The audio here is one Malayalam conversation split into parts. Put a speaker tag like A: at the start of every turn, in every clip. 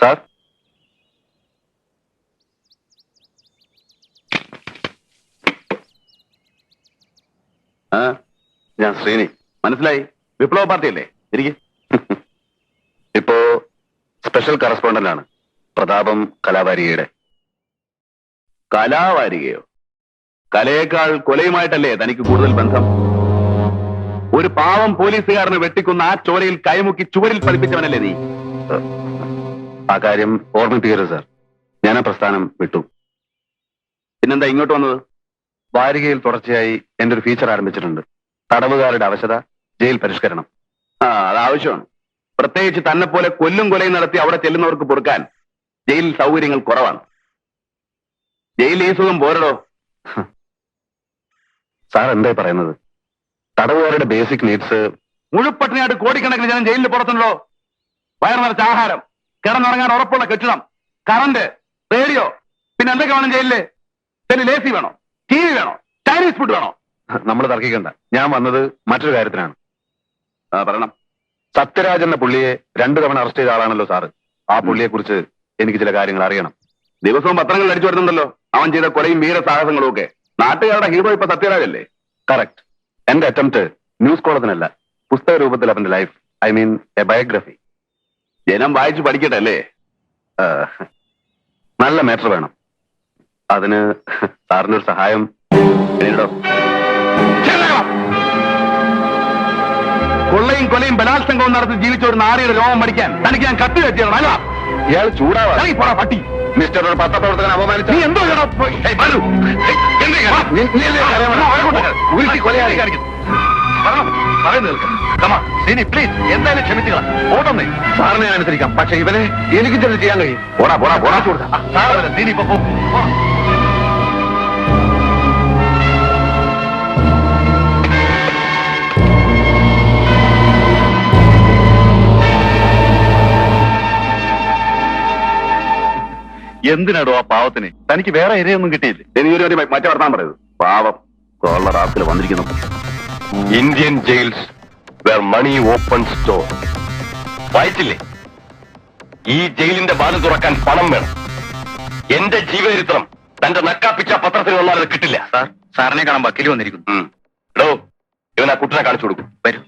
A: സാർ?
B: ആ ഞാൻ ശ്രീനി. മനസ്സിലായി? വിപ്ലവ പാർട്ടി അല്ലേ ഇരിക്കെ.
A: ഇപ്പോ സ്പെഷ്യൽ കറസ്പോണ്ടന്റ് ആണ്. പ്രതാപം കലാവാരികയുടെ.
B: കലാവാരികയോ? കലയേക്കാൾ കൊലയുമായിട്ടല്ലേ തനിക്ക് കൂടുതൽ ബന്ധം? ഒരു പാവം പോലീസുകാരനെ വെട്ടിക്കുന്ന ആ ചോരയിൽ കൈമുക്കി ചുവരിൽ പതിപ്പിച്ചവനല്ലേ നീ?
A: ആ കാര്യം ഓർമ്മിപ്പിക്കരുത് സാർ. ഞാൻ ആ പ്രസ്ഥാനം വിട്ടു.
B: പിന്നെന്താ ഇങ്ങോട്ട് വന്നത്?
A: വാരികയിൽ തുടർച്ചയായി എന്റെ ഒരു ഫീച്ചർ ആരംഭിച്ചിട്ടുണ്ട്. തടവുകാരുടെ അവശത ജയിൽ പരിഷ്കരണം.
B: ആ അത് ആവശ്യമാണ്. പ്രത്യേകിച്ച് തന്നെ പോലെ കൊല്ലും കൊലയും നടത്തി അവിടെ ചെല്ലുന്നവർക്ക് പൊറുക്കാൻ ജയിലിൽ സൗകര്യങ്ങൾ കുറവാണ്. ജയിലിൽ ഈ സുഖം പോരടോ.
A: സാർ എന്തായി പറയുന്നത്? തടവുകാരുടെ ബേസിക് നീഡ്സ്
B: മുഴുപ്പട്ടിനായിട്ട് കോടിക്കണക്കിന് ജനം ജയിലിൽ പുറത്തുണ്ടോ? വയർ നിറച്ച ആഹാരം. കിടന്നുറങ്ങാൻ ഉറപ്പുള്ള കെട്ടിടം കറണ്ട് റേഡിയോ പിന്നെ എന്തൊക്കെ വേണം ജയിലിൽ? പിന്നെ ലേസി വേണോ? ടി വി വേണോ? ചൈനീസ് ഫുഡ് വേണോ?
A: നമ്മൾ തർക്കിക്കണ്ട. ഞാൻ വന്നത് മറ്റൊരു കാര്യത്തിനാണ്.
B: പറയണം.
A: സത്യരാജ് എന്ന പുള്ളിയെ രണ്ടു തവണ അറസ്റ്റ് ചെയ്ത ആളാണല്ലോ സാറ്. ആ പുള്ളിയെ കുറിച്ച് എനിക്ക് ചില കാര്യങ്ങൾ അറിയണം.
B: ദിവസവും പത്രങ്ങളിൽ അടിച്ചു വരുന്നുണ്ടല്ലോ. അവൻ ചെയ്ത കൊലയും വീര സാഹസങ്ങളും ഒക്കെ. നാട്ടുകാരുടെ ഹീറോ ഇപ്പൊ സത്യരാജല്ലേ?
A: കറക്റ്റ് എന്റെ അറ്റംപ്റ്റ് ന്യൂസ് കോളത്തിനല്ല പുസ്തക രൂപത്തിൽ അവന്റെ life I mean a biography
B: ജനം വായിച്ചു പഠിക്കട്ടെ അല്ലേ
A: നല്ല മാറ്റർ വേണം അതിന് സാറിന്റെ ഒരു സഹായം
B: നേരിടോ കൊള്ളയും കൊലയും ബലാത്സംഗവും നടത്തി ജീവിച്ച ഒരു നാരിയുടെ രോഗം പഠിക്കാൻ തനിക്ക് ഞാൻ കത്തി വെച്ചതാണ് അല്ല
A: ഇയാൾ ചൂടാവാ
B: പോടാ പട്ടി
A: മിസ്റ്റർ ഒരു പത്രപ്രവർത്തകൻ അപമാനിച്ചു
B: നീ എന്തോ
A: കൊലയാളി.
B: പറയുന്നത് സിനി, please, എന്തായാലും ക്ഷമിച്ചുകളാ. ഓട്ടന്നേ
A: സാറിനെ ഞാൻ അനുസരിക്കാം. പക്ഷെ ഇവനെ എനിക്ക് ചെറിയ ചെയ്യാൻ കഴിയും.
B: പോടാ പോടാ പോടാ. ആ, സാരമില്ല, സിനി ഇപ്പൊ പോ. എന്തിനാടോ ആ പാവത്തിന്? തനിക്ക് വേറെ ഇരയൊന്നും കിട്ടിയില്ലേ? എനിക്കൊരു ഒരു മറ്റേ വർത്താൻ പറയുന്നത് പാവം കോളർ റാപ്പിൽ വന്നിരിക്കുന്നു
A: Indian jails where money open store വായിച്ചില്ലേ ഈ ജയിലിന്റെ വാതിൽ തുറക്കാൻ പണം വേണം. എന്റെ ജീവചരിത്രം തന്റെ നക്കാപ്പിച്ച പത്രത്തിൽ വന്നാൽ അത് കിട്ടില്ല.
B: സാർ സാറിനെ കാണാൻ വക്കീൽ വന്നിരിക്കുന്നു.
A: ഉം. ഇവൻ ആ കുട്ടനെ കാണിച്ചു കൊടുക്കും.
B: വരൂ.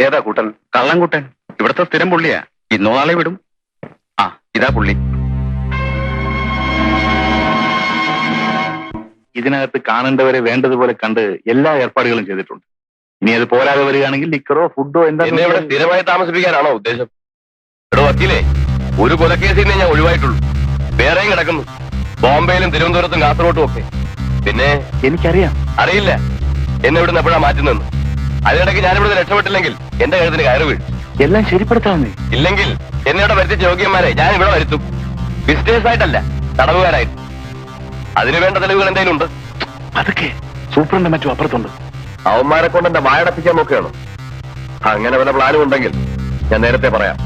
A: ഏതാ കൂട്ടൻ?
B: കള്ളൻകുട്ടൻ ഇവിടുത്തെ സ്ഥിരം പുള്ളിയാ. ഇന്നോ നാളെ വിടും. ആ ഇതാ പുള്ളി. ഇതിനകത്ത് കാണേണ്ടവരെ വേണ്ടതുപോലെ കണ്ട് എല്ലാ ഏർപ്പാടുകളും ചെയ്തിട്ടുണ്ട്. ഇനി അത് പോരാതെ വരികയാണെങ്കിൽ ലിക്കറോ ഫുഡോ എന്താ
A: എന്നെ ഇവിടെ സ്ഥിരമായി താമസിപ്പിക്കാനാണോ ഉദ്ദേശം? എടോ വക്കീലേ ഒരു കൊലക്കേസിനെ ഞാൻ ഒഴിവായിട്ടുള്ളൂ. വേറെയും കിടക്കുന്നു. ബോംബെയിലും തിരുവനന്തപുരത്തും കാസർഗോട്ടും ഒക്കെ. പിന്നെ
B: എനിക്കറിയാം.
A: അറിയില്ല. എന്നെ ഇവിടെ എപ്പോഴാ മാറ്റുന്നെന്ന് അതിനിടയ്ക്ക് ഞാനിവിടെ രക്ഷപ്പെട്ടില്ലെങ്കിൽ എന്റെ കഴുത്തിന് കയറി വീഴും.
B: എല്ലാം ശരിപ്പെടുത്താമെന്നേ
A: ഇല്ലെങ്കിൽ എന്നെ ഇവിടെ വരുത്തിച്ച യോഗ്യന്മാരെ ഞാൻ ഇവിടെ വരുത്തും. ബിസിനസ് ആയിട്ടല്ല തടവുകാരായിട്ട്. അതിനു വേണ്ട തെളിവുകൾ എന്തെങ്കിലും ഉണ്ട്?
B: അതൊക്കെ സൂപ്രണ്ട് മറ്റും അപ്പുറത്തുണ്ട്.
A: അവന്മാരെ കൊണ്ട് എന്റെ വായടപ്പിക്കാൻ നോക്കുകയാണ്? അങ്ങനെ വല്ല പ്ലാനും ഉണ്ടെങ്കിൽ ഞാൻ നേരത്തെ പറയാം.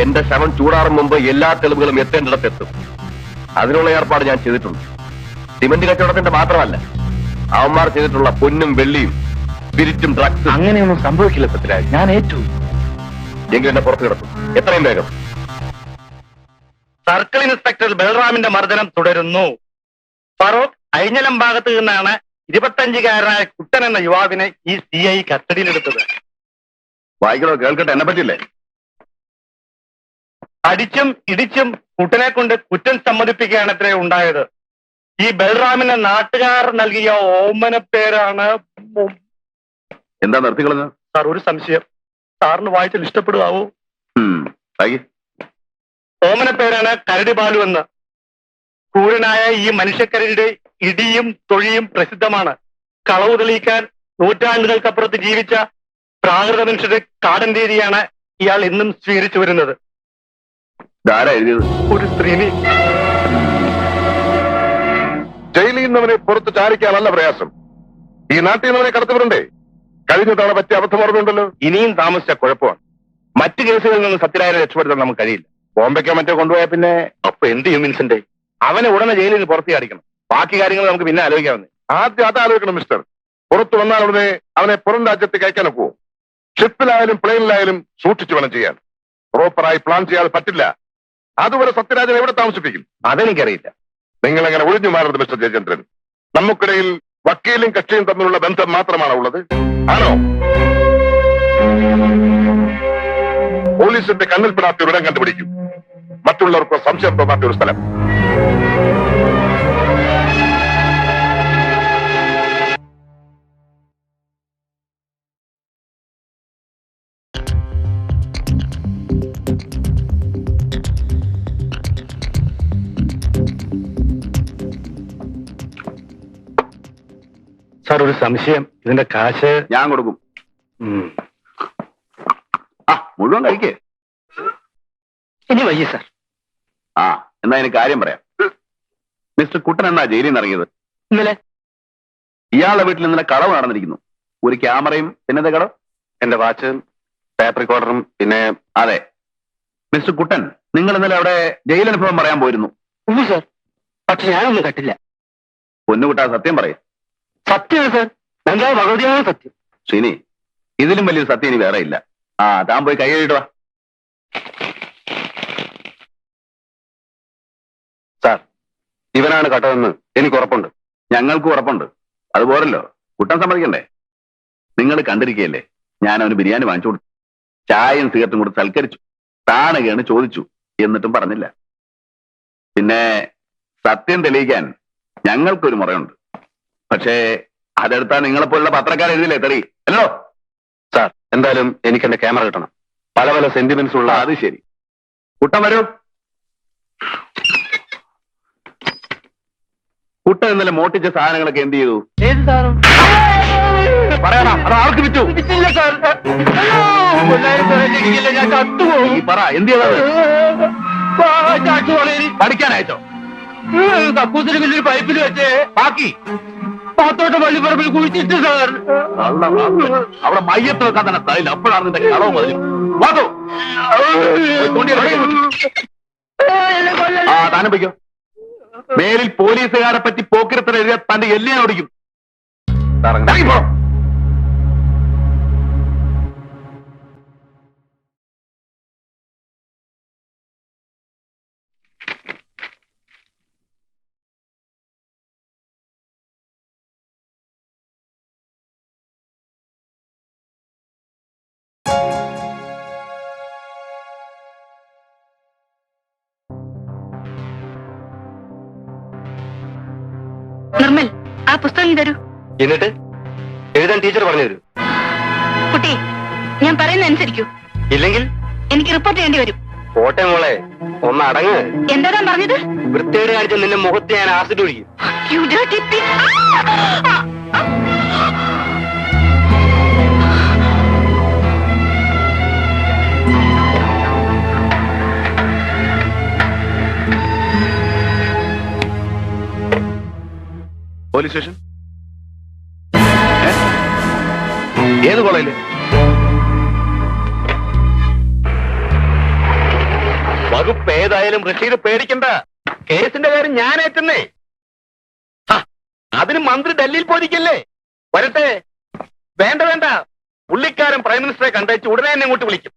A: എന്റെ ശവം ചൂടാറും മുമ്പ് എല്ലാ തെളിവുകളും എത്തേണ്ടിടത്ത് എത്തും അതിനുള്ള ഏർപ്പാട് ഞാൻ ചെയ്തിട്ടുണ്ട്. സിമന്റ് കച്ചവടത്തിന്റെ മാത്രമല്ല അവന്മാർ ചെയ്തിട്ടുള്ള പൊന്നും വെള്ളിയും സ്പിരിറ്റും ഡ്രഗ്സും.
B: അങ്ങനെയൊന്നും സംഭവിക്കില്ല പൃഥ്വിരാജ്. ഞാൻ ഏറ്റു.
A: എങ്കിലും എന്നെ പുറത്തു കിടക്കും. എത്രയും വേഗം.
C: സർക്കിൾ ഇൻസ്പെക്ടർ ബൽറാമിന്റെ മർദ്ദനം തുടരുന്നു. ഫറൂഖ് അഴിഞ്ഞലം ഭാഗത്ത് നിന്നാണ് ഇരുപത്തഞ്ചുകാരനായ കുട്ടൻ എന്ന യുവാവിനെ ഈ സി ഐ കസ്റ്റഡിയിലെടുത്തത്.
B: വായിക്കണോ കേൾക്കട്ടെ എന്നെ പറ്റില്ലേ
C: അടിച്ചും ഇടിച്ചും കുട്ടനെ കൊണ്ട് കുറ്റം സമ്മതിപ്പിക്കുകയാണ് ഇത്രേ ഉണ്ടായത്. ഈ ബൽറാമിന് നാട്ടുകാർ നൽകിയ ഓമന പേരാണ്
B: എന്താ നിർത്തിക്കളഞ്ഞ
C: സാർ ഒരു സംശയം. സാറിന് വായിച്ചാൽ
B: ഇഷ്ടപ്പെടുകയാവോ
C: ഓമന പേരാണ് കരടി ബാലു എന്ന്. ക്രൂരനായ ഈ മനുഷ്യക്കരയുടെ ഇടിയും തൊഴിയും പ്രസിദ്ധമാണ്. കളവ് തെളിയിക്കാൻ നൂറ്റാണ്ടുകൾക്കപ്പുറത്ത് ജീവിച്ച പ്രാകൃത മനുഷ്യരുടെ കാടൻ രീതിയാണ് ഇയാൾ ഇന്നും സ്വീകരിച്ചു വരുന്നത്. ഒരു സ്ത്രീനി.
D: ജയിലിൽ നിന്നവനെ പുറത്ത് ചാരിക്കാനല്ല പ്രയാസം. ഈ നാട്ടിൽ നിന്നവനെ കടത്തിവിടണ്ടേ? കഴിഞ്ഞ തവണ പറ്റിയ അബദ്ധം ഓർമ്മയുണ്ടല്ലോ.
B: ഇനിയും താമസിച്ച കുഴപ്പമാണ്. മറ്റു കേസുകളിൽ നിന്ന് സത്യരായനെ രക്ഷപ്പെടുത്താൻ നമുക്ക് കഴിയില്ല. ബോംബെക്കോ മറ്റോ കൊണ്ടുപോയാൽ പിന്നെ?
C: അപ്പൊ എന്ത് ചെയ്യും വിൻസെന്റ്
B: അവനെ ഉടനെ ജയിലിൽ നിന്ന് പുറത്തു കാണിക്കണം ബാക്കി കാര്യങ്ങൾ നമുക്ക് പിന്നെ ആലോചിക്കാവുന്നേ.
D: ആദ്യം അത് ആലോചിക്കണം മിസ്റ്റർ പുറത്തു വന്നാൽ ഉടനെ അവനെ പുറം രാജ്യത്തേക്ക് അയക്കാൻ പോവും ഷിപ്പിലായാലും പ്ലെയിനിലായാലും സൂക്ഷിച്ചു വേണം ചെയ്യാൻ. പ്രോപ്പറായി പ്ലാൻ ചെയ്യാതെ പറ്റില്ല. അതുവരെ സത്യരാജൻ എവിടെ താമസിപ്പിക്കും?
E: അതെനിക്കറിയില്ല.
D: നിങ്ങൾ അങ്ങനെ ഒഴിഞ്ഞു മാറരുത് മിസ്റ്റർ ജയചന്ദ്രൻ. നമുക്കിടയിൽ വക്കീലും കക്ഷിയും തമ്മിലുള്ള ബന്ധം മാത്രമാണ് ഉള്ളത്? ആണോ? പോലീസിന്റെ കണ്ണിൽപ്പെടാത്ത ഒരിടം കണ്ടുപിടിക്കും. മറ്റുള്ളവർക്ക് സംശയം തോന്നാത്ത ഒരു സ്ഥലം.
F: സാർ ഒരു സംശയം. ഇതിന്റെ കാശ്
B: ഞാൻ കൊടുക്കും. ആ മുഴുവൻ കഴിക്കേ.
F: ഇനി വയ്യ സാർ.
B: ആ എന്നാ എനിക്ക് കാര്യം പറയാം. മിസ്റ്റർ കുട്ടൻ എന്നാ ജയിലിൽ നിന്ന് ഇറങ്ങിയത്?
F: ഇന്നലെ.
B: ഇയാളുടെ വീട്ടിൽ ഇന്നലെ കളവ് നടന്നിരിക്കുന്നു. ഒരു ക്യാമറയും പിന്നെന്താ കളവ്?
F: എന്റെ വാച്ച് ടേപ്പ് റെക്കോർഡറും പിന്നെ
B: അതെ. മിസ്റ്റർ കുട്ടൻ നിങ്ങൾ ഇന്നലെ അവിടെ ജയിൽ അനുഭവം പറയാൻ പോയിരുന്നു.
F: സാർ. പക്ഷെ ഞാനൊന്നും കട്ടില്ല.
B: പൊന്നുകുട്ടാ സത്യം പറയും.
F: സത്യം സർ. ഭഗവതിയാണ് സത്യം.
B: ശ്രീനി ഇതിലും വലിയ സത്യം ഇനി വേറെ ഇല്ല. ആ താൻ പോയി കൈ കഴിയിട്ടുവാ വാ.
F: സാർ ഇവനാണ് കട്ടതെന്ന് എനിക്ക് ഉറപ്പുണ്ട്.
B: ഞങ്ങൾക്ക് ഉറപ്പുണ്ട്. അത് പോരല്ലോ കുട്ടൻ സമ്മതിക്കണ്ടേ? നിങ്ങൾ കണ്ടിരിക്കുകയല്ലേ ഞാൻ അവന് ബിരിയാണി വാങ്ങിച്ചു കൊടുത്തു. ചായയും സിഗരറ്റും കൊടുത്ത് സൽക്കരിച്ചു. താണുകയാണ് ചോദിച്ചു എന്നിട്ടും പറഞ്ഞില്ല. പിന്നെ സത്യം തെളിയിക്കാൻ ഞങ്ങൾക്കൊരു മുറയുണ്ട്. പക്ഷേ അതെടുത്താ നിങ്ങളെപ്പോലുള്ള പത്രക്കാർ എഴുതില്ലേ തെറി? അല്ലോ?
F: സാർ എന്തായാലും എനിക്ക് എന്റെ ക്യാമറ കിട്ടണം. പല പല സെന്റിമെന്റ്സ് ഉള്ള
B: അത് ശരി. കുട്ടം വരൂ. കുട്ടൻ ഇന്നലെ മോട്ടിച്ച സാധനങ്ങളൊക്കെ എന്ത് ചെയ്തു?
F: ഏത് സാറും
B: പറയണം അത് ആർക്ക് വിറ്റു?
F: ഇല്ല സാർ. ഞാൻ ചത്തുപോകും.
B: ഈ പറ എന്ത് ചെയ്തത്? പഠിക്കാനയച്ചോ
F: കക്കൂസിന് വലിയൊരു പൈപ്പിൽ വെച്ച്
B: ബാക്കി?
F: പാത്തോട്ട പള്ളിപ്പറമ്പിൽ കുഴിച്ചിട്ട് സാർ.
B: അവിടെ മയ്യത്ത് വെക്കാൻ തന്നെ തൈല അപ്പോഴാണ് നിന്റെ കളവ് മതി വാതോ ആ താനും വയ്ക്കോ മേലിൽ പോലീസുകാരെ പറ്റി പോക്കിരത്തിൽ എഴുതിയ തന്റെ എല്ലിയാൻ ഓടിക്കും
G: ആ പുസ്തകം തരൂ.
F: എന്നിട്ട്? എഴുതാൻ ടീച്ചർ പറഞ്ഞു തരൂ.
G: കുട്ടി ഞാൻ പറയുന്ന അനുസരിക്കൂ.
F: ഇല്ലെങ്കിൽ?
G: എനിക്ക് റിപ്പോർട്ട് ചെയ്യേണ്ടി വരും.
F: പോട്ടെ മോളെ ഒന്ന് അടങ്ങ്.
G: എന്താ പറഞ്ഞത്?
F: വൃത്തിയോട് കാണിച്ച നിന്റെ മുഖത്ത് ഞാൻ ആസിഡ് ഒഴിക്കും.
B: Police station? ഏത് കോളേജിൽ?
F: വകുപ്പ് ഏതായാലും റഷീദ് പേടിക്കണ്ട. കേസിന്റെ കാര്യം ഞാൻ ഏറ്റുന്നേ. അതിന് മന്ത്രി ഡൽഹിയിൽ പോയിരിക്കല്ലേ? വരട്ടെ. വേണ്ട വേണ്ട. പുള്ളിക്കാരൻ പ്രൈം മിനിസ്റ്ററെ കണ്ടയച്ച് ഉടനെ തന്നെ ഇങ്ങോട്ട് വിളിക്കും.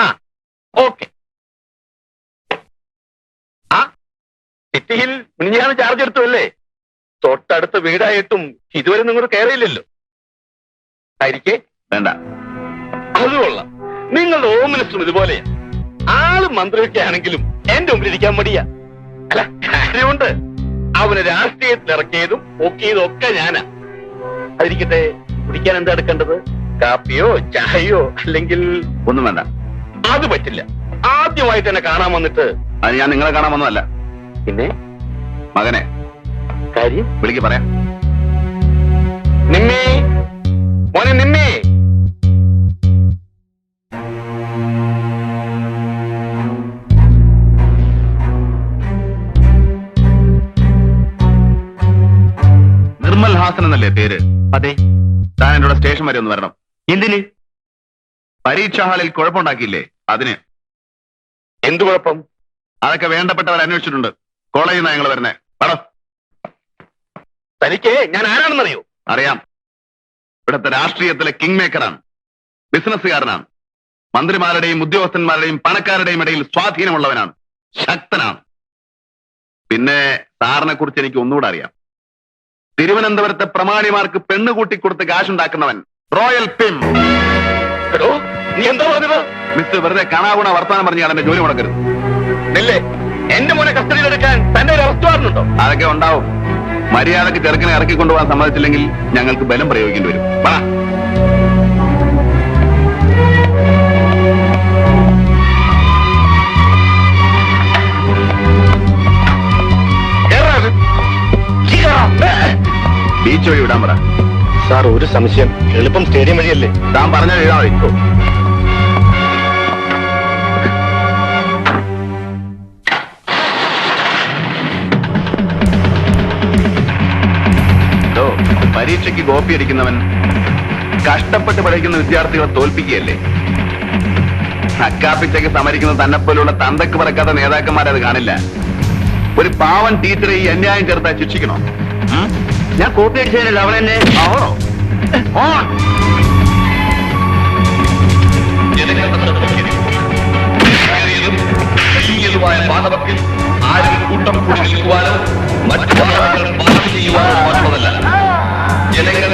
F: ആ ഓക്കെ. ആ സിറ്റിഹിൽ മിനിഞ്ഞാണ് ചാർജ് എടുത്തു അല്ലേ? തൊട്ടടുത്ത വീടായിട്ടും ഇതുവരെ നിങ്ങൾ കയറിയില്ലല്ലോ ആയിരിക്കേ?
B: വേണ്ട.
F: അത് കൊള്ളാം. നിങ്ങളുടെ ഹോം മിനിസ്റ്ററും ഇതുപോലെയാ. ആൾ മന്ത്രിയൊക്കെ ആണെങ്കിലും എന്റെ മുമ്പിൽ ഇരിക്കാൻ മടിയാ. അല്ല കാര്യമുണ്ട്. അവന് രാഷ്ട്രീയത്തിൽ ഇറക്കിയതും ഒക്കെയതും ഒക്കെ ഞാനാ. അതിരിക്കട്ടെ കുടിക്കാൻ എന്താ എടുക്കേണ്ടത്? കാപ്പിയോ ചായയോ അല്ലെങ്കിൽ
B: ഒന്നും വേണ്ട.
F: അത് പറ്റില്ല. ആദ്യമായിട്ട് എന്നെ കാണാൻ വന്നിട്ട്
B: അത് ഞാൻ നിങ്ങളെ കാണാൻ വന്നതല്ല.
F: പിന്നെ?
B: മകനെ.
F: കാര്യം?
B: വിളിക്ക് പറയാം.
F: നിമ്മേ? മോനെ നിമ്മേ?
B: നിർമ്മൽ ഹാസൻ എന്നല്ലേ പേര്?
F: അതെ.
B: താൻ എന്നോട് സ്റ്റേഷൻ വരെ ഒന്ന് വരണം.
F: എന്തിന്?
B: പരീക്ഷാ ഹാളിൽ കുഴപ്പമുണ്ടാക്കിയില്ലേ? അതിന്.
F: എന്ത് കുഴപ്പം?
B: അതൊക്കെ വേണ്ടപ്പെട്ടവർ അന്വേഷിച്ചിട്ടുണ്ട്. കോളേജിൽ നിന്നാണ് ഞങ്ങൾ വരുന്നേ. പടം
F: തനിക്ക് ഞാൻ ആരാണെന്നറിയോ?
B: അറിയാം. ഇവിടുത്തെ രാഷ്ട്രീയത്തിലെ കിങ് മേക്കറാണ് ബിസിനസ്സുകാരനാണ് മന്ത്രിമാരുടെയും ഉദ്യോഗസ്ഥന്മാരുടെയും പണക്കാരുടെയും ഇടയിൽ സ്വാധീനമുള്ളവനാണ്. ശക്തനാണ്. പിന്നെ സാറിനെ കുറിച്ച് എനിക്ക് ഒന്നുകൂടെ അറിയാം. തിരുവനന്തപുരത്തെ പ്രമാണിമാർക്ക് പെണ്ണ് കൂട്ടിക്കൊടുത്ത് കാശുണ്ടാക്കുന്നവൻ റോയൽ പിം
F: നീ എന്താ പറഞ്ഞത്?
B: മിസ്റ്റർ വെറുതെ കാണാവുന്ന വർത്താനം പറഞ്ഞാൽ എന്റെ ജോലി മുടക്കരുത്.
F: എന്റെ മോനെ കസ്റ്റഡിയിൽ എടുക്കാൻ തന്റെ ഒരു അറസ്റ്റ്
B: അതൊക്കെ ഉണ്ടാവും. മര്യാദയ്ക്ക് ചെറുക്കനെ ഇറക്കി കൊണ്ടുപോകാൻ സമ്മതിച്ചില്ലെങ്കിൽ ഞങ്ങൾക്ക് ബലം പ്രയോഗിക്കേണ്ടി വരും. പറ. ബീച്ച് വഴി വിടാൻ പറ.
F: സാർ ഒരു സംശയം. എളുപ്പം സ്റ്റേഡിയം വഴിയല്ലേ?
B: താൻ പറഞ്ഞ എഴുതാ കോപ്പി അടിക്കുന്നവൻ കഷ്ടപ്പെട്ട് പഠിക്കുന്ന വിദ്യാർത്ഥികളെ തോൽപ്പിക്കുകയല്ലേ? അക്കാപ്പിച്ചയ്ക്ക് സമരിക്കുന്ന തന്നെപ്പോലുള്ള തന്തക്ക് പറക്കാത്ത നേതാക്കന്മാരെ അത് കാണില്ല. ഒരു പാവൻ ടീച്ചറെ ഈ അന്യായം ചേർത്താൽ ശിക്ഷിക്കണോ?
F: ഞാൻ കോപ്പി അടിച്ചതിനല്ല അവൻ എന്നെ?
E: ആരും കൂട്ടം പോഷിപ്പിക്കുവാനോ മറ്റു ചെയ്യുവാനോ മാത്രമല്ല. ജനങ്ങൾ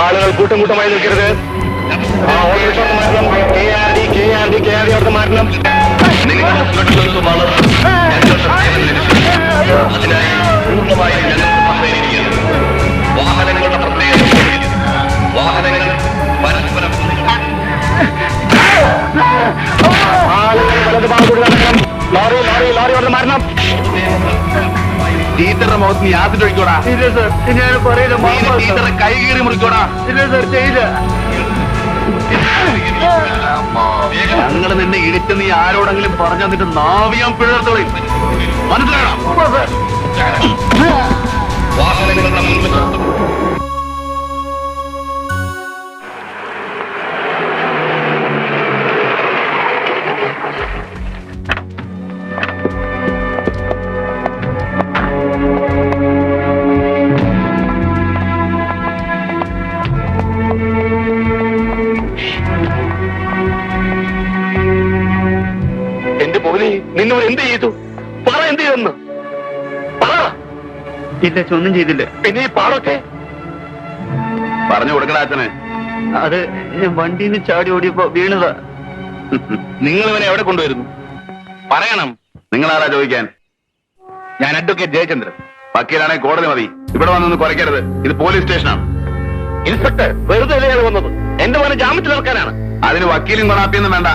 F: ആളുകൾ കൂട്ടം കൂട്ടമായി നിൽക്കരുത്. മാറ്റണം.
E: നിങ്ങളുടെ സുരക്ഷിതത്വമാണ് സഹകരിക്കുകയാണ് വാഹനങ്ങളുടെ വാഹനങ്ങൾ
F: ആളുകൾ വലത് ഭാഗം കൂടി നടക്കണം. ലോറി ലോറി ലോറി വന്ന് മാറ്റണം.
B: ടീച്ചറുടെ മുഖത്ത് നീ ആദ്യം ഒഴിക്കോടാ.
F: ഇല്ല സർ ഞാൻ പറയുന്നത്
B: നീ ടീച്ചറെ കൈ കീറി മുറിക്കോടാ.
F: ഇല്ല സർ ചെയ്യില്ല.
B: ഞങ്ങൾ നിന്നെ ഇടിച്ച് നീ ആരോടെങ്കിലും പറഞ്ഞു തന്നിട്ട് നാവിയാൻ പിഴർത്തോളി. സർ
E: വാഹനങ്ങളുടെ മുൻവശത്തും
F: എന്റെ ചെയ്തു. പറ എന്ത് ചെയ്തെന്ന്? പറ.
B: ഇല്ല ഒന്നും ചെയ്തില്ല.
F: പിന്നെ ഈ പാടൊക്കെ?
B: പറഞ്ഞു കൊടുക്കണ അച്ഛന്.
F: അത് ഞാൻ വണ്ടിയിൽ നിന്ന് ചാടി ഓടിയപ്പോ വീണതാ.
B: നിങ്ങൾ ഇവനെ എവിടെ കൊണ്ടുവരുന്നു? പറയണം. നിങ്ങൾ ആരാ ചോദിക്കാൻ? ഞാൻ അഡ്വക്കേറ്റ് ജയചന്ദ്രൻ. വക്കീലാണെങ്കിൽ കോടതി മതി. ഇവിടെ വന്നൊന്ന് കുറയ്ക്കരുത്. ഇത് പോലീസ് സ്റ്റേഷനാണ്.
F: ഇൻസ്പെക്ടർ വെറുതെ വന്നത്. എന്റെ മോനെ ജാമ്യത്തിൽ ഇറക്കാനാണ്.
B: അതിന് വക്കീലും കൊണാപ്പിയൊന്നും വേണ്ട.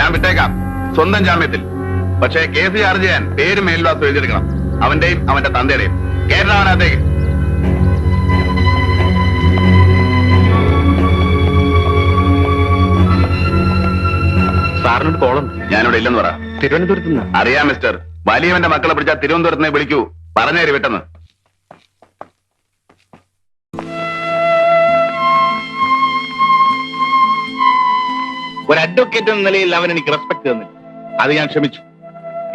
B: ഞാൻ വിട്ടേക്കാം. സ്വന്തം ജാമ്യത്തിൽ. പക്ഷേ കേസ് ചാർജ് ചെയ്യാൻ പേര് മേൽവാസം എഴുതിയെടുക്കണം. അവന്റെയും അവന്റെ തന്തയുടെയും. കേരളാവനകത്തേക്ക്
F: സാറിനോട് കോളം
B: ഞാനിവിടെ ഇല്ലെന്ന് പറ.
F: തിരുവനന്തപുരത്ത് നിന്ന്.
B: അറിയാം മിസ്റ്റർ. വലിയവന്റെ മക്കളെ പിടിച്ചാൽ തിരുവനന്തപുരത്ത് വിളിക്കൂ. പറഞ്ഞേര് വിട്ടെന്ന് ഒരു അഡ്വക്കേറ്റ് എന്ന നിലയിൽ അവൻ എനിക്ക് റെസ്പെക്ട് തന്നില്ല. അത് ഞാൻ ക്ഷമിച്ചു.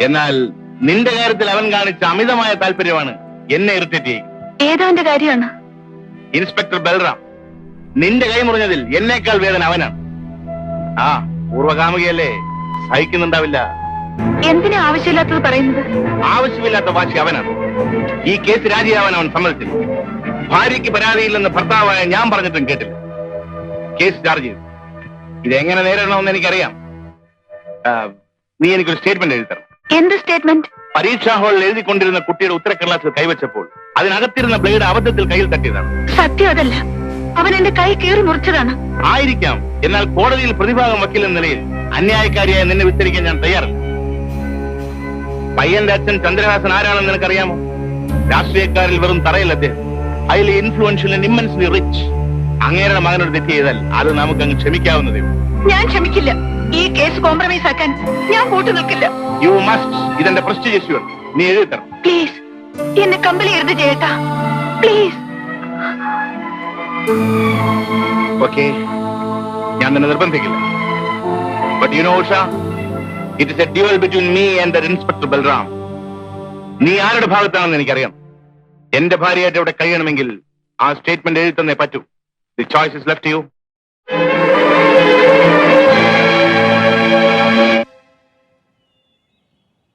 B: എന്നാൽ നിന്റെ കാര്യത്തിൽ അവൻ കാണിച്ച അമിതമായ താല്പര്യമാണ് എന്നെ ഇറിറ്റേറ്റ് ചെയ്യും
G: ഏതവന്റെ കാര്യമാണ്?
B: ഇൻസ്പെക്ടർ ബൽറാം നിന്റെ കൈ മുറിഞ്ഞതിൽ എന്നേക്കാൾ വേദന അവനാണ്. ആ പൂർവകാമുകയല്ലേ സഹിക്കുന്നുണ്ടാവില്ല.
G: എന്തിനാ ആവശ്യമില്ലാത്തത് പറയുന്നത്?
B: ആവശ്യമില്ലാത്ത വാശി അവനാണ്. ഈ കേസ് രാജിയാവാൻ അവൻ സമ്മതിച്ചില്ല. ഭാര്യയ്ക്ക് പരാതിയില്ലെന്ന് ഭർത്താവായ ഞാൻ പറഞ്ഞിട്ടും കേട്ടില്ല. കേസ് ചാർജ് ചെയ്തു. ഇതെങ്ങനെ നേരിടണമെന്ന് എനിക്കറിയാം. നീ എനിക്കൊരു സ്റ്റേറ്റ്മെന്റ് എഴുതി തരണം.
G: എന്ത് സ്റ്റേറ്റ്മെന്റ്
B: പരീക്ഷാ ഹാളിൽ എഴുതിക്കൊണ്ടിരുന്ന കുട്ടിയുടെ ഉത്തരക്കടലാസിൽ കൈവച്ചപ്പോൾ അതിനകത്തിരുന്ന ബ്ലേഡ് അബദ്ധത്തിൽ കയ്യിൽ തട്ടിയതാണ്.
G: സത്യം അതല്ല. അവൻ എന്റെ കൈ കീറി മുറിച്ചതാണ്.
B: ആയിരിക്കാം. എന്നാൽ കോടതിയിൽ പ്രതിഭാഗം വക്കീൽ എന്ന നിലയിൽ അന്യായക്കാരിയായി നിന്നെ വിസ്തരിക്കാൻ ഞാൻ തയ്യാറല്ല. പയ്യന്റെ അച്ഛൻ ചന്ദ്രഹാസൻ ആരാണെന്ന് നിനക്കറിയാമോ? രാഷ്ട്രീയക്കാരിൽ വെറും തറയില്ല അദ്ദേഹം. അതിൽ ഇൻഫ്ലുവൻഷ്യൽ ഇമ്മൻസ്ലി റിച്ച് അങ്ങേരുടെ മകനോട് തെറ്റ് ചെയ്താൽ അത് നമുക്ക് അങ്ങ് ക്ഷമിക്കാവുന്നതേ
G: ഞാൻ ക്ഷമിക്കില്ല. ഈ കേസ് കോംപ്രമൈസ് ആക്കാൻ ഞാൻ കൂട്ടു നിൽക്കില്ല.
B: യു മസ്റ്റ് ഇതെന്റെ പ്രസ്റ്റീജിയസ് നീ എഴുതി തരണം.
G: പ്ലീസ് എന്നെ കമ്പനി എഴുതി ചെയ്യട്ടാ. പ്ലീസ്
B: ഓക്കെ ഞാൻ നിന്നെ നിർബന്ധിക്കില്ല. But you know Usha it is a duel between me and inspector Balram നീ ആരുടെ ഭാഗത്താണെന്ന് എനിക്കറിയാം. എന്റെ ഭാര്യയായിട്ട് ഇവിടെ കഴിയണമെങ്കിൽ
H: ആ സ്റ്റേറ്റ്മെന്റ് എഴുതി തന്നേ പറ്റൂ. The choice is left you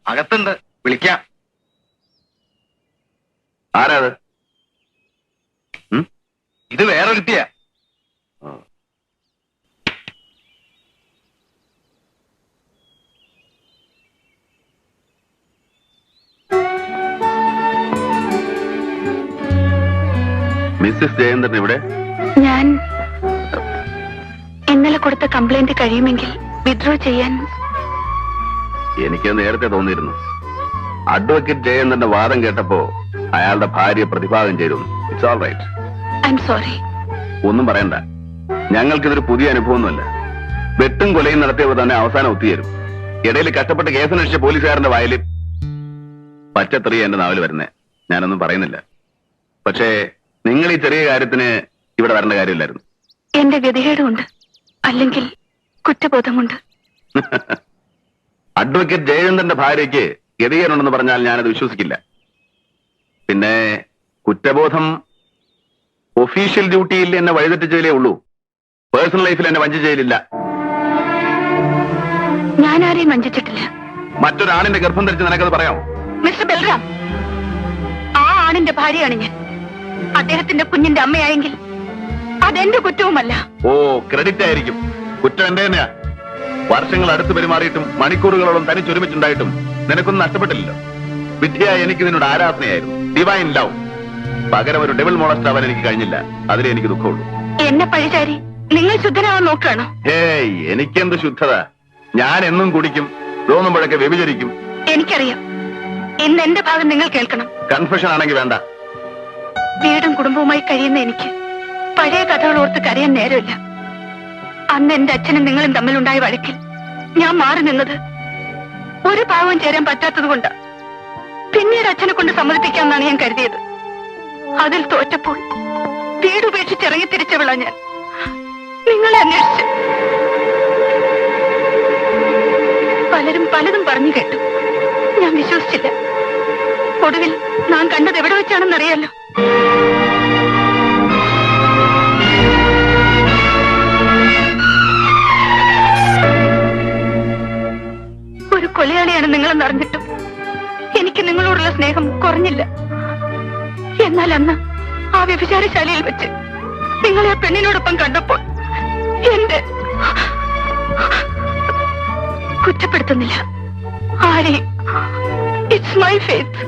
H: അകത്തുണ്ട്. വിളിക്കാം.
B: ആരാത്?
H: ഇത് വേറെ കിട്ടിയ
B: മിസ്സിസ് ജയന്തൻ ഇവിടെ
G: ഞാൻ ഇന്നലെ കൊടുത്ത കംപ്ലൈന്റ് കഴിയുമെങ്കിൽ വിഡ്രോ ചെയ്യാൻ
B: എനിക്ക് നേരത്തെ തോന്നിയിരുന്നു. അഡ്വക്കേറ്റ് ജയന്തന്റെ വാദം കേട്ടപ്പോ അയാളുടെ ഭാര്യ പ്രതിഭാഗം ഇറ്റ്സ് ഓൾ റൈറ്റ്
G: സോറി
B: ഒന്നും പറയണ്ട. ഞങ്ങൾക്കിതൊരു പുതിയ അനുഭവമൊന്നുമല്ല. വെട്ടും കൊലയും നടത്തിയവർ തന്നെ അവസാനം ഒത്തുചേരും. ഇടയിൽ കഷ്ടപ്പെട്ട് കേസന്വേഷിച്ച പോലീസുകാരന്റെ വായിൽ പച്ചത്തെറിയ എന്റെ നാവിൽ വരുന്നേ. ഞാനൊന്നും പറയുന്നില്ല. പക്ഷേ നിങ്ങൾ ഈ ചെറിയ കാര്യത്തിന് ഇവിടെ വരേണ്ട കാര്യമില്ലായിരുന്നു.
G: എന്റെ ഗതികേടുണ്ട്. അല്ലെങ്കിൽ കുറ്റബോധമുണ്ട്.
B: അഡ്വക്കേറ്റ് ജയചന്ദ്രന്റെ ഭാര്യയ്ക്ക് ഗതികേടുണ്ടെന്ന് പറഞ്ഞാൽ ഞാനത് വിശ്വസിക്കില്ല. പിന്നെ കുറ്റബോധം ഒഫീഷ്യൽ ഡ്യൂട്ടിയിൽ എന്നെ വഴിതെറ്റിച്ചതിലേ ഉള്ളൂ. പേഴ്സണൽ ലൈഫിൽ എന്നെ വഞ്ചിച്ചതിലില്ല
G: ഞാൻ ആരെയും വഞ്ചിച്ചിട്ടില്ല.
B: മറ്റൊരാണിന്റെ ഗർഭം ധരിച്ച് നിനക്കത് പറയാം
G: മിസ്റ്റർ ബൽറാം ആ ആണിന്റെ ഭാര്യയാണ് ഞാൻ. അദ്ദേഹത്തിന്റെ കുഞ്ഞിന്റെ അമ്മയായെങ്കിൽ അതെന്റെ കുറ്റവുമല്ല.
B: ഓ ക്രെഡിറ്റ് ആയിരിക്കും. കുറ്റം എന്റെ തന്നെയാ വർഷങ്ങൾ അടുത്ത് പെരുമാറിയിട്ടും മണിക്കൂറുകളോളം തനിച്ചൊരുമിച്ചുണ്ടായിട്ടും നിനക്കൊന്നും നഷ്ടപ്പെട്ടില്ലല്ലോ. വിദ്യയായ എനിക്ക് നിന്നോട് ആരാധനയായിരുന്നു. ഡിവൈൻ ലവ് പകരം ഒരു ഡെവിൾ മോളസ്റ്റ് ആവാൻ എനിക്ക് കഴിഞ്ഞില്ല. അതിലേ എനിക്ക് ദുഃഖമുള്ളൂ.
G: എന്നെ പഴിചാരി. നിങ്ങൾ ശുദ്ധനാവാൻ നോക്കുകയാണോ?
B: ഹേയ് എനിക്കെന്ത് ശുദ്ധത? ഞാൻ എന്നും കുടിക്കും തോന്നും തോന്നുമ്പോഴൊക്കെ വ്യഭിചരിക്കും.
G: എനിക്കറിയാം. ഇന്ന് എന്റെ ഭാഗം നിങ്ങൾ കേൾക്കണം.
B: കൺഫെഷൻ ആണെങ്കിൽ വേണ്ട.
G: വീടും കുടുംബവുമായി കഴിയുന്ന എനിക്ക് പഴയ കഥകൾ ഓർത്ത് കരയാൻ നേരമില്ല. അന്ന് എന്റെ അച്ഛനും നിങ്ങളും തമ്മിലുണ്ടായ വഴക്കിൽ ഞാൻ മാറി നിന്നത്. ഒരു പാവം ചേരാൻ പറ്റാത്തത് കൊണ്ട്. പിന്നീട് അച്ഛനെ കൊണ്ട് സമ്മതിപ്പിക്കാമെന്നാണ് ഞാൻ കരുതിയത്. അതിൽ തോറ്റപ്പോൾ വീട് ഉപേക്ഷിച്ചിറങ്ങി തിരിച്ചവിള ഞാൻ. നിങ്ങളെ അന്വേഷിച്ച്. പലരും പലതും പറഞ്ഞു കേട്ടു. ഞാൻ വിശ്വസിച്ചില്ല. ഒടുവിൽ നാം കണ്ടത് എവിടെ വെച്ചാണെന്നറിയാലോ. ഒരു കൊലയാളിയാണ് നിങ്ങളെന്ന് അറിഞ്ഞിട്ടും എനിക്ക് നിങ്ങളോടുള്ള സ്നേഹം കുറഞ്ഞില്ല. എന്നാൽ അന്ന് ആ വ്യഭിചാരശാലയിൽ വെച്ച് നിങ്ങളെ ആ പെണ്ണിനോടൊപ്പം കണ്ടപ്പോൾ എന്റെ കുറ്റപ്പെടുത്തുന്നില്ല. ആരെയും ഇറ്റ്സ് മൈ ഫെയ്ത്ത്